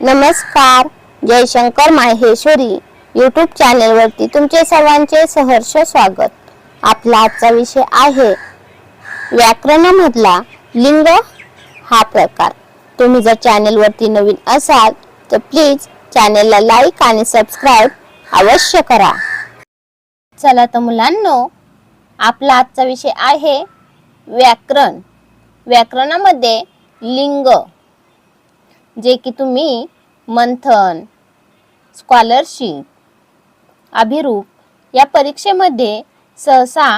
नमस्कार जयशंकर माहेश्वरी. यूट्यूब चॅनलवरती तुमचे सर्वांचे सहर्ष स्वागत. आपला आजचा विषय आहे व्याकरणामधला लिंग हा प्रकार. तुम्ही जर चॅनलवरती नवीन असाल तर प्लीज चॅनलला लाईक आणि सबस्क्राईब अवश्य करा. चला तर मुलांनो आपला आजचा विषय आहे व्याकरण. व्याकरणामध्ये लिंग जे की तुम्ही मंथन स्कॉलरशिप अभिरूप या परीक्षेमध्ये सहसा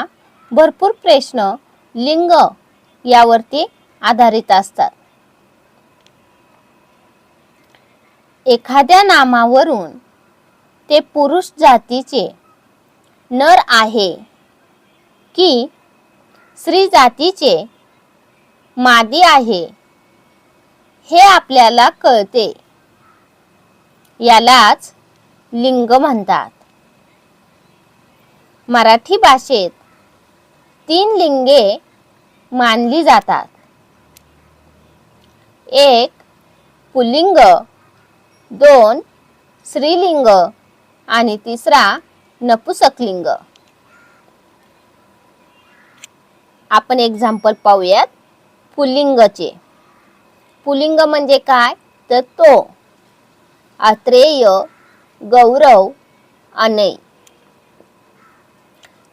भरपूर प्रश्न लिंग यावरती आधारित असतात. एखाद्या नामावरून ते पुरुष जातीचे नर आहे की स्त्री जातीचे मादी आहे हे आपल्याला कळते. यालाच लिंग म्हणतात. मराठी भाषेत तीन लिंगे मानली जातात. एक पुल्लिंग दोन स्त्रीलिंग आणि तिसरा नपुसकलिंग. आपण एक्झाम्पल पाहूयात पुल्लिंगचे. पुलिंग म्हणजे काय? तर तो अत्रेय गौरव अनय.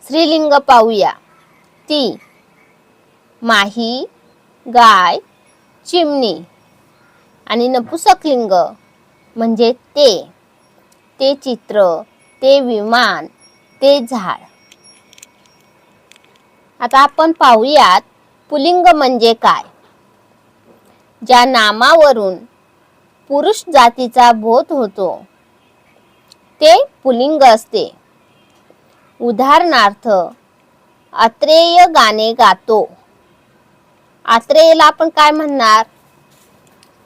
स्त्रीलिंग पाहूया. ती माही गाय चिमणी आणि नपुसकलिंग म्हणजे ते. ते चित्र ते विमान ते झाड. आता आपण पाहूयात पुलिंग म्हणजे काय? ज्या नामावरून पुरुष जातीचा बोध होतो ते पुलिंग असते. उदाहरणार्थ अत्रेय गाणे गातो. आत्रेयला आपण काय म्हणणार?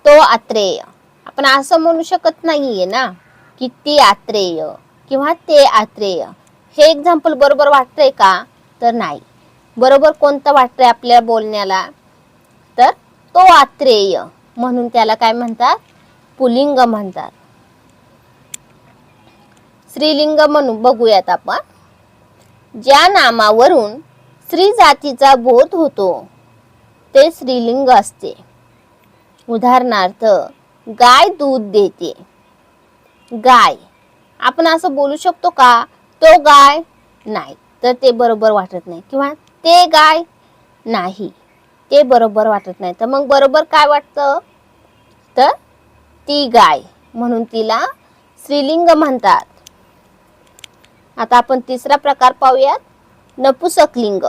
तो आत्रेय आपण असं म्हणू शकत नाहीये ना की ती आत्रेय किंवा ते आत्रेय हे एक्झाम्पल बरोबर वाटतंय का? तर नाही. बरोबर कोणतं वाटतंय आपल्या बोलण्याला? तर तो आत्रेय म्हणून त्याला काय म्हणतात? पुलिंग म्हणतात. स्त्रीलिंग म्हणून बघूयात आपण. ज्या नामावरून स्त्री जातीचा बोध होतो ते स्त्रीलिंग असते. उदाहरणार्थ गाय दूध देते. गाय आपण असं बोलू शकतो का? तो गाय नाही तर ते बरोबर वाटत नाही. किंवा ते गाय नाही. ते बरोबर वाटत नाही. तर मग बरोबर काय वाटतं? तर ती गाय म्हणून तिला स्त्रीलिंग म्हणतात. आता आपण तिसरा प्रकार पाहूयात. नपुसकलिंग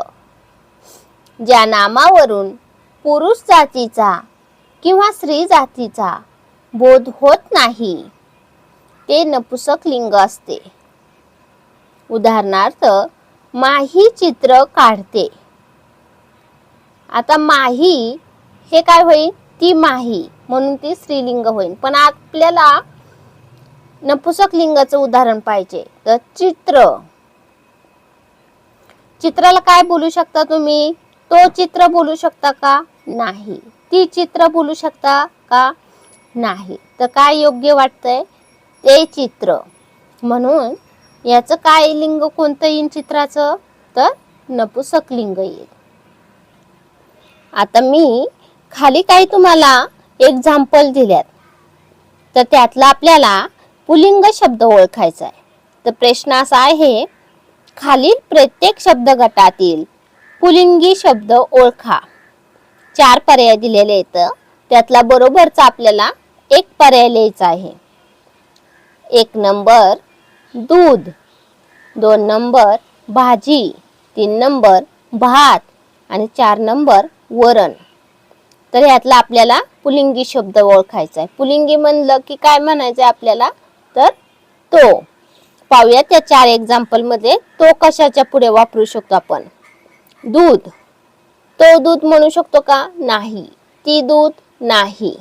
ज्या नामावरून पुरुष जातीचा किंवा स्त्री जातीचा बोध होत नाही ते नपुसक लिंग असते. उदाहरणार्थ माही चित्र काढते. आता माही हे काय होईल? ती माही म्हणून ती स्त्रीलिंग होईल. पण आपल्याला नपुसक लिंगाचं उदाहरण पाहिजे. तर चित्र. चित्राला काय बोलू शकता तुम्ही? तो चित्र बोलू शकता का? नाही. ती चित्र बोलू शकता का? नाही. तर काय योग्य वाटतंय? ते चित्र. म्हणून याचं काय लिंग कोणतं येईल चित्राचं? तर नपुसक लिंग येईल. आता मी खाली काही तुम्हाला एक्झाम्पल दिल्यात. तर त्यातला आपल्याला पुलिंग शब्द ओळखायचा आहे. तर प्रश्न असा आहे खालील प्रत्येक शब्द गटातील पुलिंगी शब्द ओळखा. चार पर्याय दिलेले आहेत. त्यातला बरोबरचा आपल्याला एक पर्याय लिहायचा आहे. एक नंबर दूध. दोन नंबर भाजी. तीन नंबर भात. आणि चार नंबर वरण. तर ह्यातला आपल्याला पुलिंगी शब्द ओळखायचा आहे पुलिंगी म्हणलं की काय म्हणायचं आहे आपल्याला? तर तो. पाहूया त्या चार एक्झाम्पलमध्ये तो कशाच्या पुढे वापरू शकतो आपण? दूध. तो दूध म्हणू शकतो का? नाही. ती दूध नाही.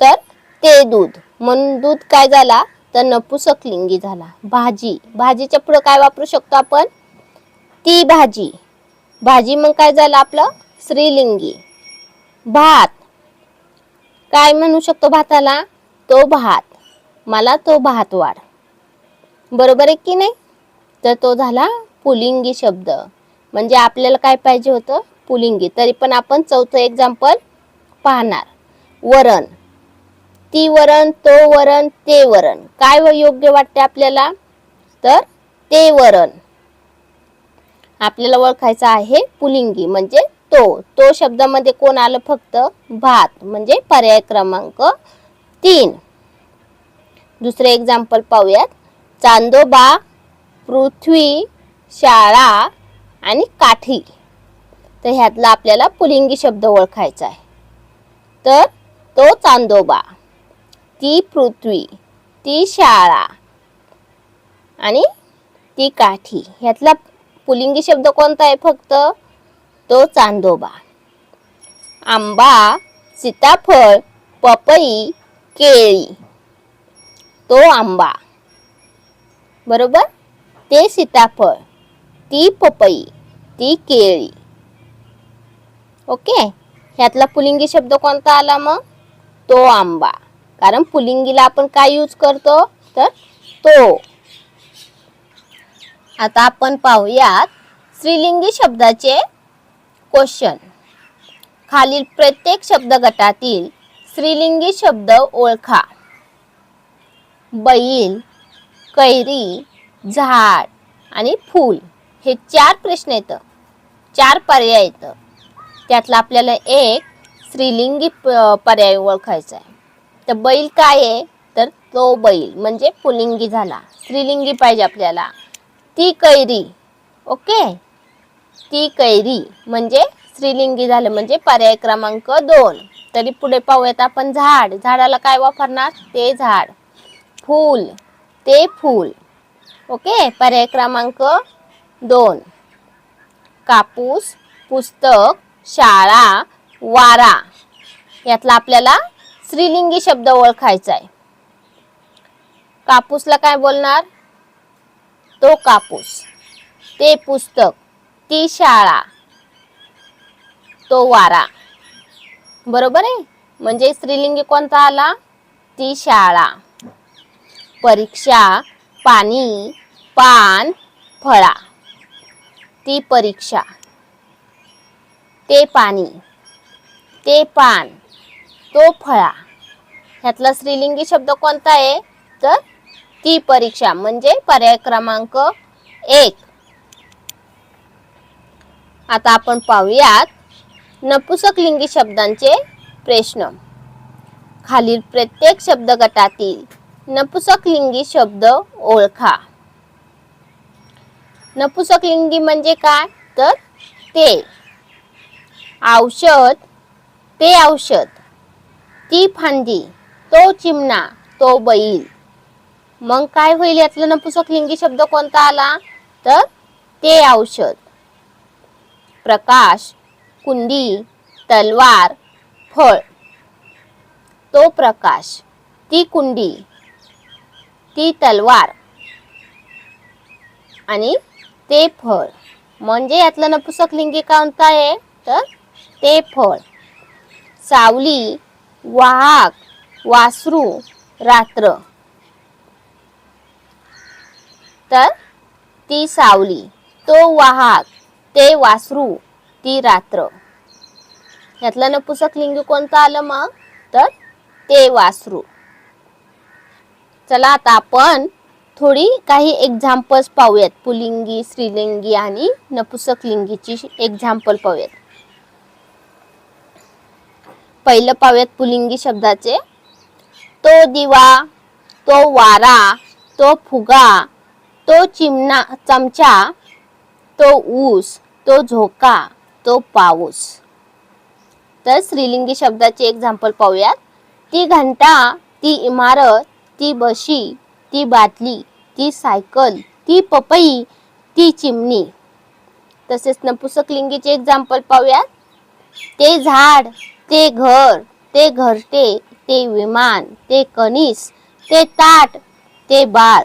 तर ते दूध. म्हणून दूध काय झाला? तर नपुसकलिंगी झाला. भाजी. भाजीच्या पुढे काय वापरू शकतो आपण? ती भाजी. भाजी मग काय झालं आपलं? स्त्रीलिंगी भात. काय म्हणू शकतो भाताला? तो भात. मला तो भात वाढ. बरोबर आहे की नाही? तर तो झाला पुलिंगी शब्द. म्हणजे आपल्याला काय पाहिजे होतं? पुलिंगी. तरी पण आपण चौथं एक्झाम्पल पाहणार. वरण. ती वरण तो वरण ते वरण. काय व योग्य वाटते आपल्याला? तर ते वरण. आपल्याला ओळखायचं आहे पुलिंगी म्हणजे तो. तो शब्दामध्ये कोण आलं फक्त? भात म्हणजे पर्याय क्रमांक तीन. दुसरे एक्झाम्पल पाहूयात. चांदोबा पृथ्वी शाळा आणि काठी. तर ह्यातला आपल्याला पुलिंगी शब्द ओळखायचा आहे. तर तो चांदोबा ती पृथ्वी ती शाळा आणि ती काठी. ह्यातला पुलिंगी शब्द कोणता आहे फक्त? तो चांदोबा. आंबा सीताफळ पपई केळी. तो आंबा. बरोबर? ते सीताफळ ती पपई ती केळी. ओके? ह्यातला पुलिंगी शब्द कोणता आला मग? तो आंबा. कारण पुलिंगीला आपण काय यूज करतो? तर तो. आता आपण पाहूयात स्त्रीलिंगी शब्दाचे क्वेश्चन खालील प्रत्येक शब्द गटातील स्त्रीलिंगी शब्द ओळखा. बैल कैरी झाड आणि फूल हे चार प्रश्न येतं. चार पर्याय येतं. त्यातला आपल्याला एक स्त्रीलिंगी प- पर्याय ओळखायचा आहे. तर बैल काय आहे? तर तो बैल म्हणजे पुलिंगी झाला. स्त्रीलिंगी पाहिजे आपल्याला. ती कैरी. ओके? ती कैरी. म्हणजे स्त्रीलिंगी झालं म्हणजे पर्याय क्रमांक दोन. तरी पुढे पाहूयात आपण झाड. झाडाला काय वापरणार? ते झाड. फूल. ते फूल. ओके? पर्याय क्रमांक दोन. कापूस पुस्तक शाळा वारा. यातला आपल्याला स्त्रीलिंगी शब्द ओळखायचा आहे कापूसला काय बोलणार? तो कापूस. ते पुस्तक ती शाळा तो वारा. बरोबर आहे? म्हणजे स्त्रीलिंगी कोणता आला? ती शाळा. परीक्षा पाणी पान फळा. ती परीक्षा. ते पाणी. ते पान. तो फळा. ह्यातला स्त्रीलिंगी शब्द कोणता आहे? तर ती परीक्षा म्हणजे पर्याय क्रमांक एक. आता आपण पाहूयात नपुसकलिंगी शब्दांचे प्रश्न. खालील प्रत्येक शब्द गटातील नपुसकलिंगी शब्द ओळखा. नपुसकलिंगी म्हणजे काय? तर ते औषध ते औषध. ती फांदी तो चिमणा तो बैल. मग काय होईल यातलं नपुसकलिंगी शब्द कोणता आला? तर ते औषध. प्रकाश कुंडी तलवार फळ. तो प्रकाश ती कुंडी ती तलवार आणि ते फळ. म्हणजे यातलं नपुसक लिंगी कोणता आहे? तर ते फळ. सावली वाहक वासरू रात्र. तर ती सावली तो वाहक ते वासरू ती रात्र. यातलं नपुसकलिंगी कोणतं आलं मग? तर ते वासरू. चला आता आपण थोडी काही एक्झाम्पल्स पाहूयात. पुलिंगी स्त्रीलिंगी आणि नपुसकलिंगीची एक्झाम्पल पाहूयात. पहिलं पाहूयात पुलिंगी शब्दाचे. तो दिवा तो वारा तो फुगा तो चिमणा चमचा तो ऊस तो झोका तो पाऊस. तर स्त्रीलिंगी शब्दाचे एक्झाम्पल पाहूयात. ती घंटा ती इमारत ती बशी ती बाटली ती सायकल ती पपई ती चिमणी. तसेच नपुसकलिंगीचे एक्झाम्पल पाहूयात. ते झाड ते घर ते घरटे ते विमान ते कणीस ते ताट ते बाळ.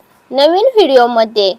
नवीन व्हिडिओमध्ये.